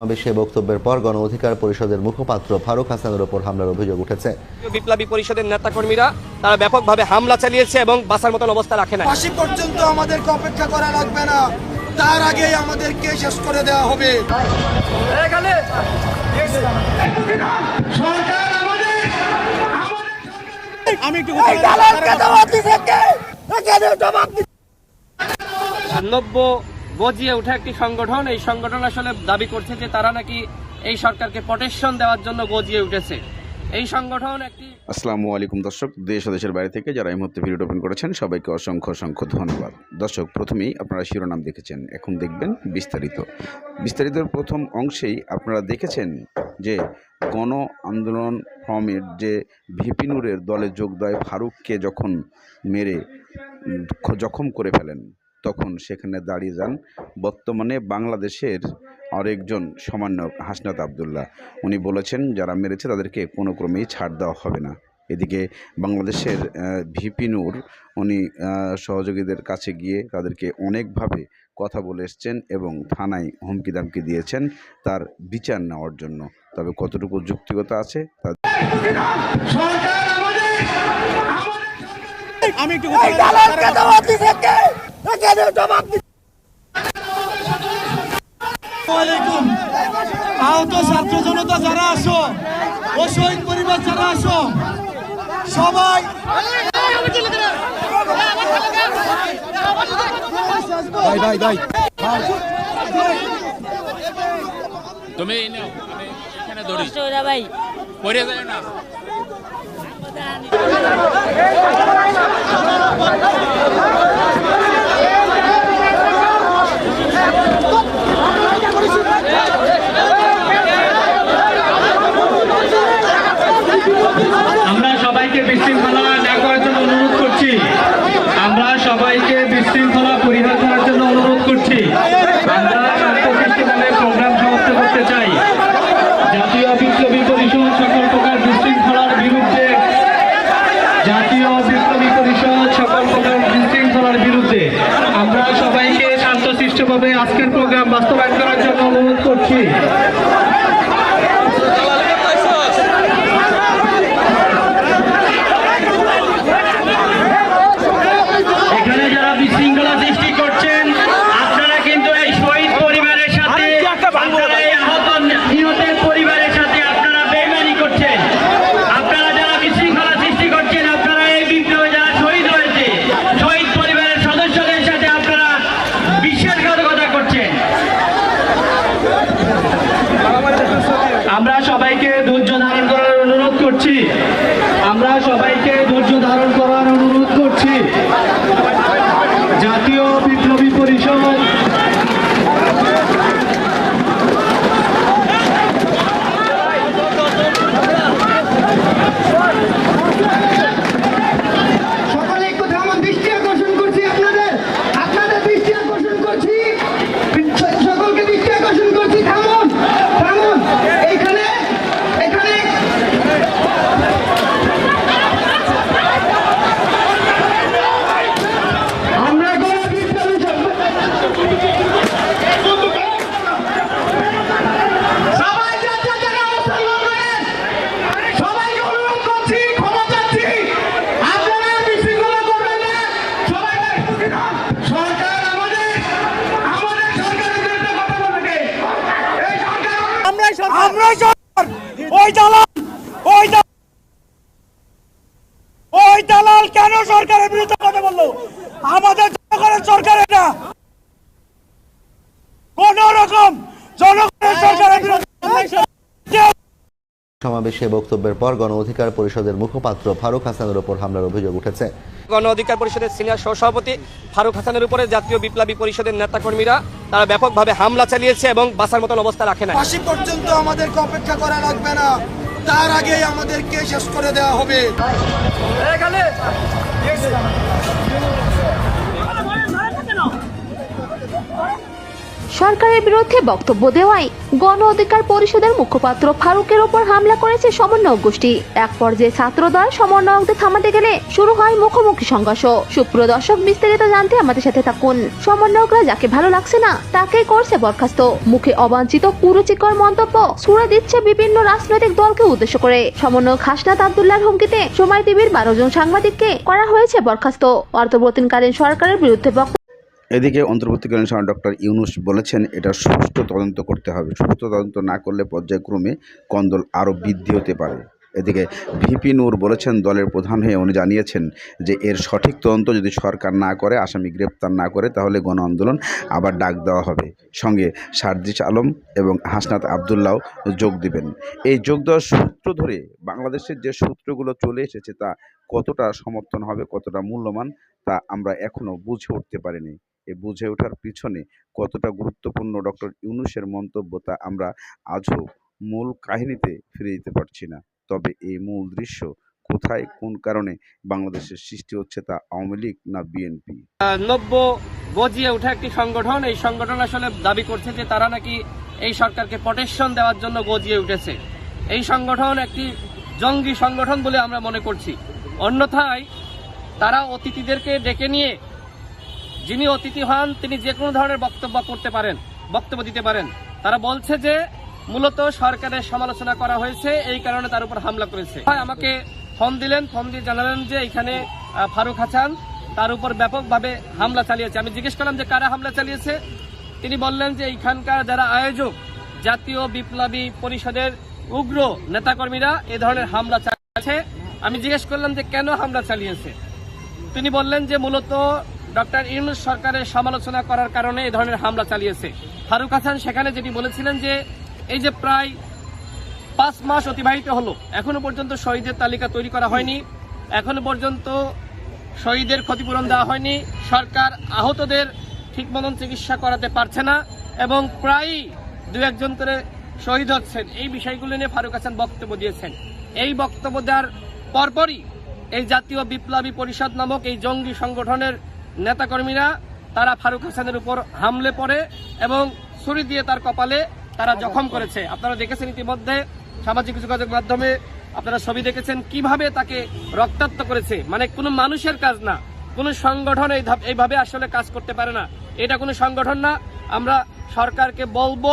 সমাবেশে বক্তব্যের পর গণ অধিকার পরিষদের মুখপাত্র ফারুক হাসানের ওপর হামলার অভিযোগ উঠেছে। বিপ্লবী পরিষদের নেতাকর্মীরা তারা ব্যাপকভাবে হামলা চালিয়েছে এবং বাসার মতন অবস্থা রাখে না ফাঁসি পর্যন্ত আমাদেরকে অপেক্ষা করা লাগবে না। তার আগেই আমাদেরকে শেষ করে দেওয়া হবে। নব্য গজিয়ে ওঠা একটি সংগঠন। এই সংগঠন আসলে দাবি করছে যে তারা নাকি এই সরকারকে প্রটেকশন দেওয়ার জন্য গজিয়ে উঠেছে। এই সংগঠন একটি আসসালামু আলাইকুম দর্শক, দেশ দেশের বাইরে থেকে যারা এই মুহূর্তে ভিডিও ওপেন করেছেন, সবাইকে অসংখ্য অসংখ্য ধন্যবাদ। দর্শক, প্রথমেই আপনারা শিরোনাম দেখেছেন, এখন দেখবেন বিস্তারিত। বিস্তারিত প্রথম অংশেই আপনারা দেখেছেন যে গণ আন্দোলন ফর্মের যে ভিপিনুরের দলে যোগ দেয় ফারুককে যখন মেরে জখম করে ফেলেন। তখন সেখানে দাঁড়িয়ে যান। বর্তমানে বাংলাদেশের আরেকজন সমন্বয়ক হাসনাত আবদুল্লাহ। উনি বলেছেন যারা মেরেছে তাদেরকে কোনো ক্রমেই ছাড় দেওয়া হবে না। এদিকে বাংলাদেশের ভিপি নূর উনি সহযোগীদের কাছে গিয়ে তাদেরকে অনেকভাবে কথা বলে এসছেন এবং থানায় হুমকি দামকি দিয়েছেন তার বিচার নেওয়ার জন্য। তবে কতটুকু যুক্তিগত আছে তা আমি একটু ওয়ালাইকুম আহত ছাত্র জনতা যারা আসো ও শহীদ পরিবার যারা আসো সবাই ভাই ভাই ভাই তুমি এখানে হইরা ভাই। পড়ে যায় না সবাইকে বিশৃঙ্খলা না করার জন্য অনুরোধ করছি আমরা সবাইকে বিশৃঙ্খলা পরিহার করার জন্য অনুরোধ করছি আমরা শান্তশিষ্টভাবে প্রোগ্রাম সমাপ্ত করতে চাই জাতীয় বিপ্লবী পরিষদ সকল প্রকার বিশৃঙ্খলার বিরুদ্ধে জাতীয় বিপ্লবী পরিষদ সকল প্রকার বিশৃঙ্খলার বিরুদ্ধে আমরা সবাইকে শান্তশিষ্টভাবে আজকের প্রোগ্রাম বাস্তবায়ন করার জন্য অনুরোধ করছি এখানে যারা বিশৃঙ্খলা সৃষ্টি করছেন আপনারা কিন্তু এই শহীদ পরিবারের সাথে আপনারা এই আহত নিহতের পরিবারের সাথে আপনারা বেইমানি করছেন আপনারা যারা বিশৃঙ্খলা সৃষ্টি করছেন আপনারা এই বিপ্লবে যারা শহীদ হয়েছে শহীদ পরিবারের সদস্যদের সাথে আপনারা বিশ্বাসঘাতকতা করছেন আমরা সবাইকে ধৈর্য ধারণ করার অনুরোধ করছি আমরা সবাইকে ধৈর্য ধারণ করার অনুরোধ করছি জাতীয় বিপ্লবী পরিষদ সকলে একটু থামুন দৃষ্টি আকর্ষণ করছি আপনাদের আপনাদের দৃষ্টি আকর্ষণ করছি সকলকে দৃষ্টি আকর্ষণ করছি থামুন থামুন এখানে এখানে আমরা কোনো বিপ্লবী সবাই যার যার জায়গায় অবস্থান করবেন সবাইকে অনুরোধ করছি ক্ষমা চাচ্ছি আপনারা বিশৃঙ্খলা করবেন না সবাই সরকার আমাদের আমাদের সরকারের বিরুদ্ধে কথা বলবে এই সরকার আমরাই সরকার আমরাই সরকার ওই দালাল ওই দালাল। কেন সরকারের বিরুদ্ধে কথা বলল? আমাদের জনগণের সরকার এটা। কোন রকম জনগণের সরকারের বিরুদ্ধে সমাবেশে বক্তব্যের পর গণ অধিকার পরিষদের মুখপাত্র ফারুক হাসানের ওপর হামলার অভিযোগ উঠেছে। গণ অধিকার পরিষদের সিনিয়র সহসভাপতি ফারুক হাসানের উপরে জাতীয় বিপ্লবী পরিষদের নেতাকর্মীরা তারা ব্যাপকভাবে হামলা চালিয়েছে এবং বাসার মতন অবস্থা রাখে না ফাঁসি পর্যন্ত আমাদেরকে অপেক্ষা করা লাগবে না। তার আগেই আমাদেরকে শেষ করে দেওয়া হবে। সরকারের বিরুদ্ধে বক্তব্য দেওয়ায় গণ অধিকার পরিষদের মুখপাত্র ফারুকের ওপর হামলা করেছে সমন্বয়ক গোষ্ঠী। এক পর্যায়ে ছাত্রদল সমন্বয়কদের থামাতে গেলে শুরু হয় মুখোমুখি সংঘর্ষ। সুপ্রিয় দর্শক, বিস্তারিত জানতে আমাদের সাথে থাকুন। সমন্বয়করা যাকে ভালো লাগছে না, তাকেই করছে বরখাস্ত। মুখে অবাঞ্ছিত, কুরুচিকর মন্তব্য ছুড়ে দিচ্ছে বিভিন্ন রাজনৈতিক দলকে উদ্দেশ্য করে। সমন্বয়ক হাসনাত আবদুল্লাহর হুমকিতে সময় টিভির বারো জন সাংবাদিককে করা হয়েছে বরখাস্ত। অন্তর্বর্তীকালীন সরকারের বিরুদ্ধে বক্তব্য এদিকে অন্তর্বর্তীকালীন সময় ডক্টর ইউনুস বলেছেন, এটা সুষ্ঠু তদন্ত করতে হবে। সুষ্ঠু তদন্ত না করলে পর্যায়ক্রমে কন্দল আরও বৃদ্ধি হতে পারে। এদিকে ভিপি নূর বলেছেন, দলের প্রধান হয়ে উনি জানিয়েছেন যে, এর সঠিক তদন্ত যদি সরকার না করে, আসামি গ্রেপ্তার না করে, তাহলে গণ আন্দোলন আবার ডাক দেওয়া হবে। সঙ্গে সার্জিস আলম এবং হাসনাত আবদুল্লাহ যোগ দিবেন। এই যোগ দেওয়ার সূত্র ধরে বাংলাদেশের যে সূত্রগুলো চলে এসেছে, তা কতটা সমর্থন হবে, কতটা মূল্যবান, তা আমরা এখনও বুঝে উঠতে পারিনি। এই বুঝে ওঠার পিছনে কতটা গুরুত্বপূর্ণ ডক্টর ইউনুসের মন্তব্য তা আমরা আজও মূল কাহিনীতে ফিরে যেতে পারছি না। তবে এই মূল দৃশ্য কোথায়, কোন কারণে বাংলাদেশের সৃষ্টি হচ্ছে তা আওয়ামী লীগ না বিএনপি? নব্য গজিয়ে ওঠা একটি সংগঠন, এই সংগঠন আসলে দাবি করছে যে তারা নাকি এই সরকারকে প্রটেকশন দেওয়ার জন্য গজিয়ে উঠেছে। এই সংগঠন একটি জঙ্গি সংগঠন বলে আমরা মনে করছি। অন্যথায় তারা অতিথিদেরকে ডেকে নিয়ে যিনি অতিথি হন, তিনি যে কোনো ধরনের বক্তব্য করতে পারেন, বক্তব্য দিতে পারেন। তারা বলছে যে, মূলত সরকারের সমালোচনা করা হয়েছে, এই কারণে তার উপর হামলা করেছে। আমাকে ফোন দিলেন, ফোন দিয়ে জানালেন যে, এখানে ফারুক হাসান তার উপর ব্যাপকভাবে হামলা চালিয়েছে। আমি জিজ্ঞেস করলাম যে, কারা হামলা চালিয়েছে? তিনি বললেন যে এইখানকার যারা আয়োজক, জাতীয় বিপ্লবী পরিষদের উগ্র নেতাকর্মীরা এ ধরনের হামলা চালিয়েছে। আমি জিজ্ঞেস করলাম যে, কেন হামলা চালিয়েছে? তিনি বললেন যে, মূলত ডক্টর ইউনুস সরকারের সমালোচনা করার কারণে এই ধরনের হামলা চালিয়েছে। ফারুক হাসান, সেখানে যেটি বলেছিলেন যে, এই যে প্রায় পাঁচ মাস অতিবাহিত হলো, এখনও পর্যন্ত শহীদের তালিকা তৈরি করা হয়নি। এখনও পর্যন্ত শহীদের ক্ষতিপূরণ দেওয়া হয়নি। সরকার আহতদের ঠিক মতন চিকিৎসা করাতে পারছে না এবং প্রায়ই দু একজন করে শহীদ হচ্ছেন। এই বিষয়গুলো নিয়ে ফারুক হাসান বক্তব্য দিয়েছেন। এই বক্তব্য দেওয়ার পরপরই এই জাতীয় বিপ্লবী পরিষদ নামক এই জঙ্গি সংগঠনের নেতাকর্মীরা, তারা ফারুক হাসানের উপর হামলে পড়ে এবং ছুরি দিয়ে তার কপালে তারা জখম করেছে। আপনারা দেখেছেন ইতিমধ্যে সামাজিক যোগাযোগ মাধ্যমে আপনারা ছবি দেখেছেন কীভাবে তাকে রক্তাক্ত করেছে। মানে কোনো মানুষের কাজ না, কোনো সংগঠন এইভাবে আসলে কাজ করতে পারে না। এটা কোনো সংগঠন না। আমরা সরকারকে বলব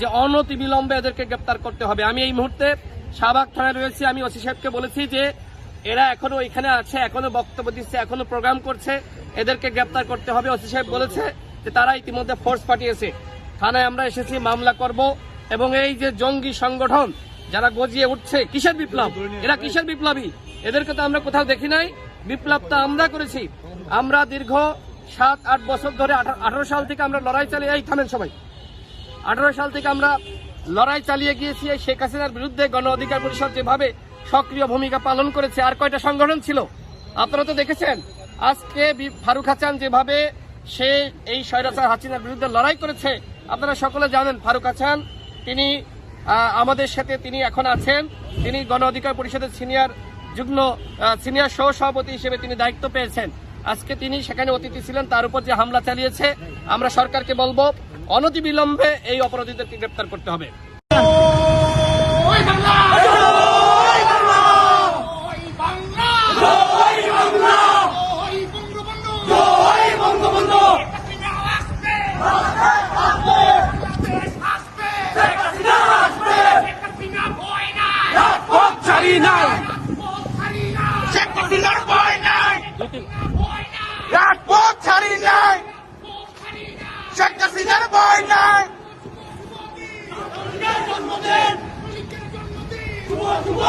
যে অনতি বিলম্বে এদেরকে গ্রেপ্তার করতে হবে। আমি এই মুহূর্তে শাহবাগ থানায় রয়েছি। আমি ওসি সাহেবকে বলেছি যে এরা এখনও এখানে আছে, এখনও বক্তব্য দিচ্ছে, এখনও প্রোগ্রাম করছে। এদেরকে গ্রেপ্তার করতে হবে। ওসি সাহেব বলেছে যে তারা ইতিমধ্যে ফোর্স পাঠিয়েছে। থানায় আমরা এসেছি, মামলা করব। এবং এই যে জঙ্গি সংগঠন, যারা গজিয়ে উঠছে, কিসের বিপ্লব? এরা কিসের বিপ্লবী? এদেরকে তো আমরা কোথাও দেখি নাই। বিপ্লব তো আমরা করেছি। আমরা দীর্ঘ সাত, আট বছর ধরে আঠারো সাল থেকে আমরা লড়াই চালিয়ে, এই থামেন সবাই। আঠারো সাল থেকে আমরা লড়াই চালিয়ে গিয়েছি শেখ হাসিনার বিরুদ্ধে গণ অধিকার পরিষদ যেভাবে সক্রিয় ভূমিকা পালন করেছে আর কয়টা সংগঠন ছিল? আপনারা তো দেখেছেন, আজকে ফারুক হাসান যেভাবে সে এই স্বৈরাচার হাসিনার বিরুদ্ধে লড়াই করেছে, আপনারা সকলে জানেন, ফারুক হাসান তিনি আমাদের সাথে তিনি এখন আছেন। তিনি গণ অধিকার পরিষদের সিনিয়র যুগ্ম সিনিয়র সহ সভাপতি হিসেবে তিনি দায়িত্ব পেয়েছেন। আজকে তিনি সেখানে অতিথি ছিলেন, তার উপর যে হামলা চালিয়েছে, আমরা সরকারকে বলব, অনতিবিলম্বে এই অপরাধীদেরকে গ্রেপ্তার করতে হবে।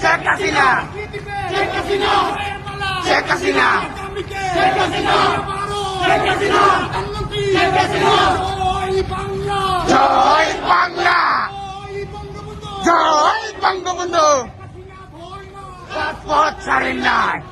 শেখ হাসিনা। শেখ হাসিনা। শেখ হাসিনা। শেখ হাসিনা। জয় বাংলা। জয় বঙ্গবন্ধু। রাজপথ ছাড়েন নাই। রাজপথ ছাড়ি নাই।